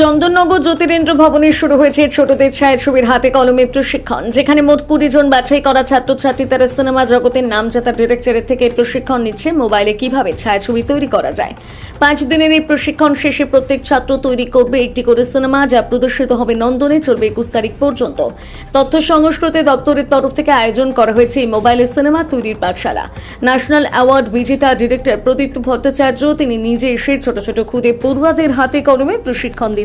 চন্দননগর জ্যোতিরেন্দ্র ভবনে শুরু হয়েছে ছোটদের ছায়াছবির হাতে কলমে প্রশিক্ষণ, যেখানে মোট কুড়ি জন বাছাই করা ছাত্রছাত্রী তারা সিনেমা জগতের নামজাতা ডিরেক্টরের থেকে প্রশিক্ষণ নিচ্ছে মোবাইলে কীভাবে ছায়াছবি তৈরি করা যায়। পাঁচ দিনের এই প্রশিক্ষণ শেষে প্রত্যেক ছাত্র তৈরি করবে একটি করে সিনেমা, যা প্রদর্শিত হবে নন্দনে, চলবে একুশ তারিখ পর্যন্ত। তথ্য সংস্কৃতি দপ্তরের তরফ থেকে আয়োজন করা হয়েছে এই মোবাইলে সিনেমা তৈরির পাঠশালা। ন্যাশনাল অ্যাওয়ার্ড বিজেতা ডিরেক্টর প্রদীপ ভট্টাচার্য, তিনি নিজে এসে ছোট ছোট খুদে পড়ুয়াদের হাতে কলমে প্রশিক্ষণ দিচ্ছেন।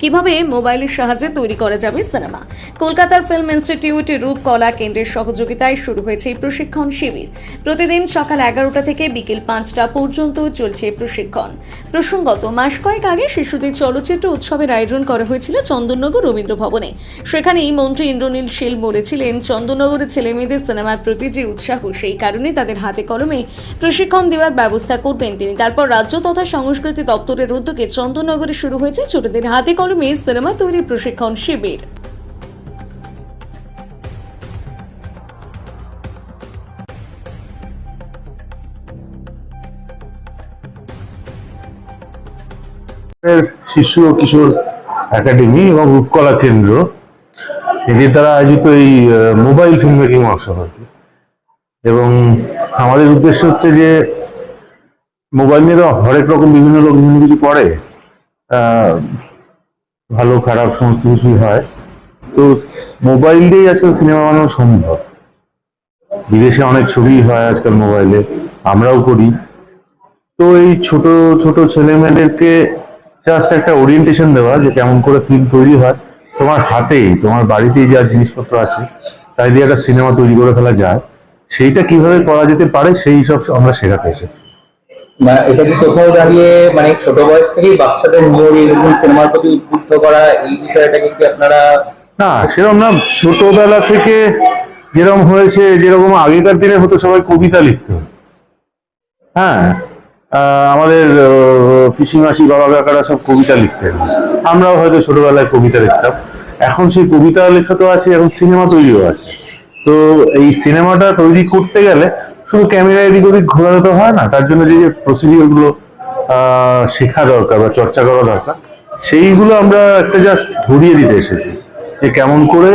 কীভাবে মোবাইলের সাহায্যে তৈরি করা যাবে সিনেমা? কলকাতার ফিল্ম ইনস্টিটিউট, রূপকলা কেন্দ্রের সহযোগিতায় শুরু হয়েছে এই প্রশিক্ষণ শিবির। প্রতিদিন সকাল এগারোটা থেকে বিকেল পাঁচটা পর্যন্ত চলছে প্রশিক্ষণ। প্রসঙ্গত, মাস কয়েক আগে শিশুদের চলচ্চিত্র উৎসবের আয়োজন করা হয়েছিল চন্দননগর রবীন্দ্র ভবনে সেখানেই মন্ত্রী ইন্দ্রনীল শীল বলেছিলেন চন্দননগরের ছেলেমেয়েদের সিনেমার প্রতি যে উৎসাহ, সেই কারণে তাদের হাতে কলমে প্রশিক্ষণ দেওয়ার ব্যবস্থা করবেন তিনি। তারপর রাজ্য তথা সংস্কৃতি দপ্তরের উদ্যোগে চন্দননগরে শুরু হয়েছে ছোটদের হাতে কলমে সিনেমা তৈরির প্রশিক্ষণ শিবির। শিশু ও কিশোর একাডেমি এবং রূপকলা কেন্দ্র, এদের দ্বারা আয়োজিত এই মোবাইল ফিল্ম মেকিং ওয়ার্কশপ আর কি। এবং আমাদের উদ্দেশ্য হচ্ছে যে, মোবাইল নিয়ে তো হরেক রকম বিভিন্ন লোক বিভিন্ন কিছু করে ভালো, খারাপ, সমস্ত কিছুই হয়। তো মোবাইল দিয়েই আজকাল সিনেমা বানানো সম্ভব। বিদেশে অনেক ছবি হয় আজকাল মোবাইলে আমরাও করি। তো এই ছোট ছোট ছেলে মেয়েদেরকে জাস্ট একটা ওরিয়েন্টেশন দেওয়া যে কেমন করে ফিল্ম তৈরি হয়। তোমার হাতেই তোমার বাড়িতেই যা জিনিসপত্র আছে, তাই দিয়ে একটা সিনেমা তৈরি করে ফেলা যায়। সেইটা কীভাবে করা যেতে পারে, সেই সব আমরা শেখাতে এসেছি। এটা কি কোথাও দাঁড়িয়ে মানে ছোট বয়স থেকেই বাচ্চাদের সিনেমার প্রতি উদ্বুদ্ধ করা, এই বিষয়টাকে কি আপনারা না, সেরকম না, ছোটবেলা থেকে যেরকম হয়েছে, যেরকম আগেকার দিনে হতো সবাই কবিতা লিখতো। হ্যাঁ আমাদের পিসি মাসি বাবা কাকারা সব কবিতা লিখতেন। আমরাও হয়তো ছোটবেলায় কবিতা লিখতাম। এখন সেই কবিতা লেখা তো আছে, এখন সিনেমা তৈরিও আছে। তো এই সিনেমাটা তৈরি করতে গেলে শুধু ক্যামেরা এদিক ওদিক ঘোরাতে তো হয় না তার জন্য যে যে প্রসিডিওরগুলো আহ, শেখা দরকার বা চর্চা করা দরকার সেইগুলো আমরা একটা জাস্ট ধরিয়ে দিতে এসেছি যে কেমন করে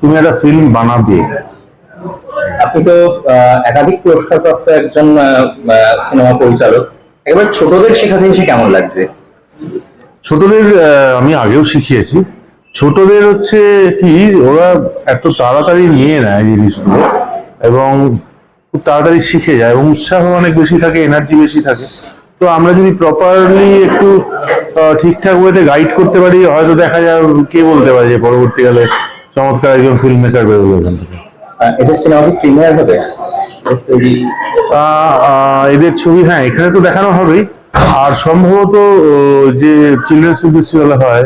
তুমি একটা ফিল্ম বানাবে। আপনি তো একাধিক পুরস্কার প্রাপ্ত একজন সিনেমা পরিচালক এবার ছোটদের শেখাতে এসে কেমন লাগছে? ছোটদের আমি আগেও শিখিয়েছি ছোটদের হচ্ছে কি ওরা এত তাড়াতাড়ি নিয়ে নেয় জিনিসগুলো এবং খুব তাড়াতাড়ি শিখে যায় এবং উৎসাহ অনেক বেশি থাকে এনার্জি বেশি থাকে। তো আমরা যদি প্রপারলি একটু ঠিকঠাক ওয়েতে গাইড করতে পারি হয়তো দেখা যায় কে বলতে পারে যে পরবর্তীকালে চমৎকার একজন ফিল্ম মেকার বেরোবে এখান থেকে। এটা প্রিমিয়ার হবে? এদের ছবি হ্যাঁ এখানে তো দেখানো হবেই। আর সম্ভবত যে চিলড্রেন্স ফিল্ম ফেস্টিভ্যাল হয়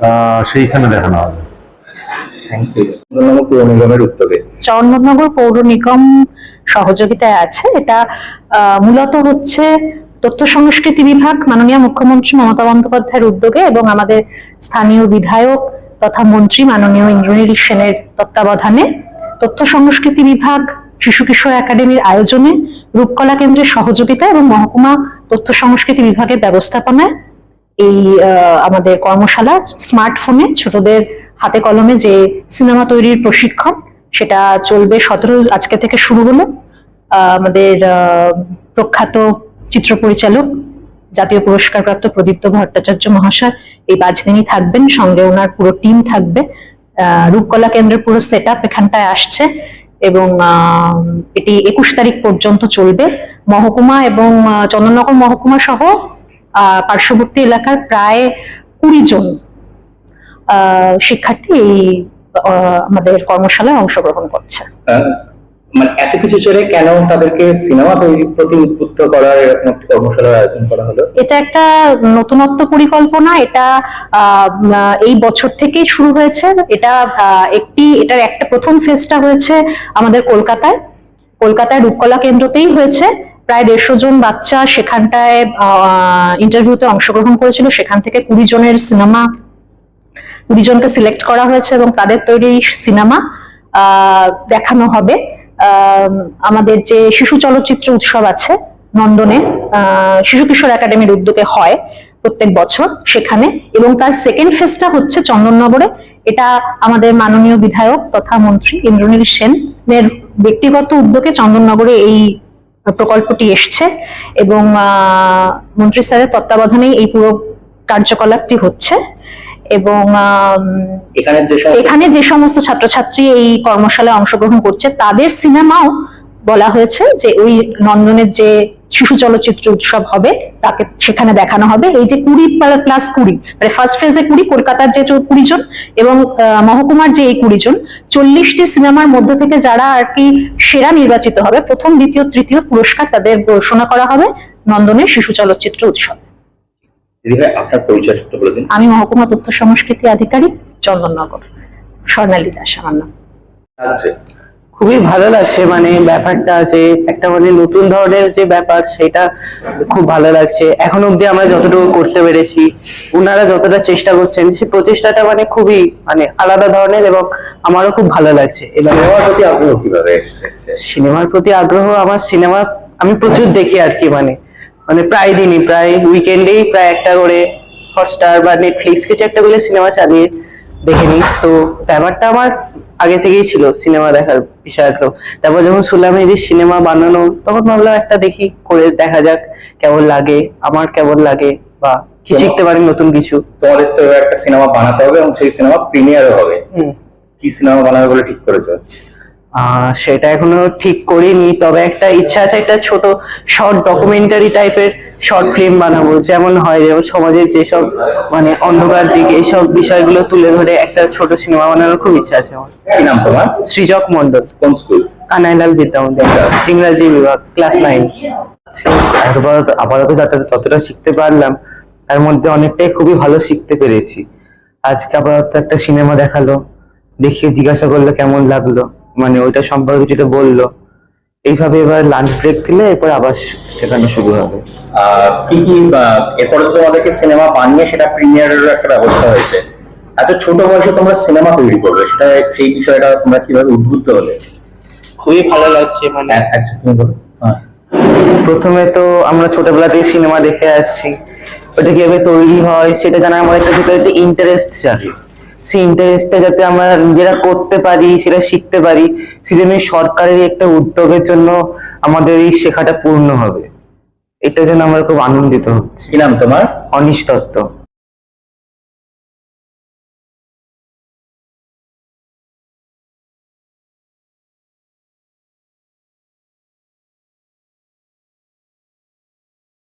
আহ, সেইখানে দেখানো হবে। পুর পৌর নিগম সহযোগিতায় আছে। এটা মূলত হচ্ছে তথ্য সংস্কৃতি বিভাগ, মাননীয় মুখ্যমন্ত্রী মমতা বন্দ্যোপাধ্যায়ের উদ্যোগে এবং আমাদের স্থানীয় বিধায়ক তথা মন্ত্রী মাননীয় ইন্দ্রনীল সেনের তত্ত্বাবধানে তথ্য সংস্কৃতি বিভাগ, শিশু কিশোর একাডেমির আয়োজনে রূপকলা কেন্দ্রের সহযোগিতা এবং মহকুমা তথ্য সংস্কৃতি বিভাগের ব্যবস্থাপনায় এই আমাদের কর্মশালা স্মার্টফোনে ছোটদের হাতে কলমে যে সিনেমা তৈরির প্রশিক্ষণ, সেটা চলবে সতেরো, আজকে থেকে শুরু হলো। আমাদের প্রখ্যাত চিত্র পরিচালক, জাতীয় পুরস্কারপ্রাপ্ত প্রদীপ্ত ভট্টাচার্য মহাশয়, এই পাঁচ থাকবেন, সঙ্গে ওনার পুরো টিম থাকবে। রূপকলা কেন্দ্রের পুরো সেট আপ এখানটায় আসছে এবং এটি একুশ তারিখ পর্যন্ত চলবে। মহকুমা এবং চন্দননগর মহকুমা সহ পার্শ্ববর্তী এলাকার প্রায় কুড়ি জন শিক্ষার্থী এই আমাদের কর্মশালায় অংশগ্রহণ করছে। মানে এত কিছু ছেড়ে কেন তাদেরকে সিনেমা তৈরির প্রতি উদ্বুদ্ধ করার এরকম একটি কর্মশালার আয়োজন করা হলো? এটা একটা নতুনত্ব পরিকল্পনা এটা এই বছর থেকেই শুরু হয়েছে। এটা একটি এটার একটা প্রথম ফেজটা হয়েছে আমাদের কলকাতায়। কলকাতায় রূপকলা কেন্দ্রতেই হয়েছে। প্রায় দেড়শো জন বাচ্চা সেখানটায় ইন্টারভিউতে অংশগ্রহণ করেছিল। সেখান থেকে কুড়ি জনের সিনেমা কুড়ি জনকে সিলেক্ট করা হয়েছে এবং তাদের তৈরি সিনেমা দেখানো হবে। আমাদের যে শিশু চলচ্চিত্র উৎসব আছে নন্দনে শিশু কিশোর একাডেমির উদ্যোগে হয় প্রত্যেক বছর সেখানে। এবং তার সেকেন্ড ফেজটা হচ্ছে চন্দননগরে। এটা আমাদের মাননীয় বিধায়ক তথা মন্ত্রী ইন্দ্রনীল সেনের ব্যক্তিগত উদ্যোগে চন্দননগরে এই প্রকল্পটি এসছে। এবং মন্ত্রী স্যারের তত্ত্বাবধানেই এই পুরো কার্যকলাপটি হচ্ছে। এবং এখানে যে সমস্ত ছাত্রছাত্রী এই কর্মশালায় অংশগ্রহণ করছে তাদের সিনেমাও বলা হয়েছে যে ওই নন্দনের যে শিশু চলচ্চিত্র উৎসব হবে তাকে সেখানে দেখানো হবে। এই যে কুড়ি প্লাস কুড়ি মানে ফার্স্ট ফেজে কুড়ি কলকাতার যে কুড়ি জন এবং মহকুমার যে এই কুড়ি জন চল্লিশটি সিনেমার মধ্যে থেকে যারা আর কি সেরা নির্বাচিত হবে প্রথম দ্বিতীয় তৃতীয় পুরস্কার তাদের ঘোষণা করা হবে নন্দনের শিশু চলচ্চিত্র উৎসব। দিদিভাই আপনার পরিচয় বলে দিন। আমি মহকুমা তথ্য সংস্কৃতি আধিকারিক চন্দননগর স্বর্ণালী দাস আমার নাম আছে খুবই ভালো লাগছে মানে ব্যাপারটা যে একটা মানে নতুন ধরনের যে ব্যাপার সেটা খুব ভালো লাগছে। এখন অবধি আমরা যতটুকু করতে পেরেছি ওনারা যতটা চেষ্টা করছেন সেই প্রচেষ্টাটা মানে খুবই মানে আলাদা ধরনের এবং আমারও খুব ভালো লাগছে। এবার সিনেমার প্রতি আগ্রহ কীভাবে সিনেমার প্রতি আগ্রহ আমার সিনেমা আমি প্রচুর দেখি আর কি মানে। মানে প্রায় দিনই প্রায় উইকেন্ডেই প্রায় একটা করে হটস্টার বা নেটফ্লিক্স কিছু একটা করে সিনেমা চালিয়ে দেখে নিই। তো ব্যাপারটা আমার আগে থেকেই ছিল সিনেমা দেখার বিষয় আগ্রহ তারপর যখন শুনলাম এই যে সিনেমা বানানো তখন ভাবলাম একটা দেখি করে দেখা যাক কেমন লাগে আমার কেমন লাগে বা কি শিখতে পারি নতুন কিছু। তোমাদের তো একটা সিনেমা বানাতে হবে এবং সেই সিনেমা প্রিমিয়ারও হবে। কি সিনেমা বানাবে বলে ঠিক করেছ? সেটা এখনও ঠিক করিনি তবে একটা ইচ্ছা আছে একটা ছোট শর্ট ডকুমেন্টারি টাইপের শর্ট ফিল্ম বানাবো। যেমন হয় যেমন সমাজের যেসব মানে অন্ধকার দিক এইসব বিষয়গুলো তুলে ধরে একটা ছোট সিনেমা বানানোর খুব ইচ্ছা আছে আমার। কি নাম তোমার? সৃজক মন্ডল কোন স্কুল কানাইলাল বিদ্যামন্দির। ইংরাজি বিভাগ ক্লাস নাইন আপাতত আপাতত যাতে ততটা শিখতে পারলাম তার মধ্যে অনেকটাই খুবই ভালো শিখতে পেরেছি। আজকে আপাতত একটা সিনেমা দেখাল দেখিয়ে জিজ্ঞাসা করল কেমন লাগল। মানে ওইটা সম্পর্কে কিছুটা বলল। এইভাবে এবার লাঞ্চ ব্রেক দিলে এরপর আবার শেখানো শুরু হবে। আহ, কি কি এরপরে তো তোমাদেরকে সিনেমা বানিয়ে সেটা প্রিমিয়ারের একটা ব্যবস্থা হয়েছে। এত ছোট বয়সে তোমরা সিনেমা তৈরি করবে সেটা সেই বিষয়টা তোমরা কীভাবে উদ্বুদ্ধ হলে? খুবই ভালো লাগছে মানে হ্যাঁ, আচ্ছা তুমি বলো। হ্যাঁ। প্রথমে তো আমরা ছোটবেলা থেকে সিনেমা দেখে আসছি। ওটা কীভাবে তৈরি হয় সেটা জানার আমাদের একটা ভিতরে ইন্টারেস্ট জাগে। সেই ইন্টারেস্টটা যাতে আমরা নিজেরা করতে পারি সেটা শিখতে পারি। সেজন্য সরকারের একটা উদ্যোগের জন্য আমাদের এই শেখাটা পূর্ণ হবে। এটা যেন আমরা খুব আনন্দিত হচ্ছি। কি নাম তোমার? অনিশ দত্ত।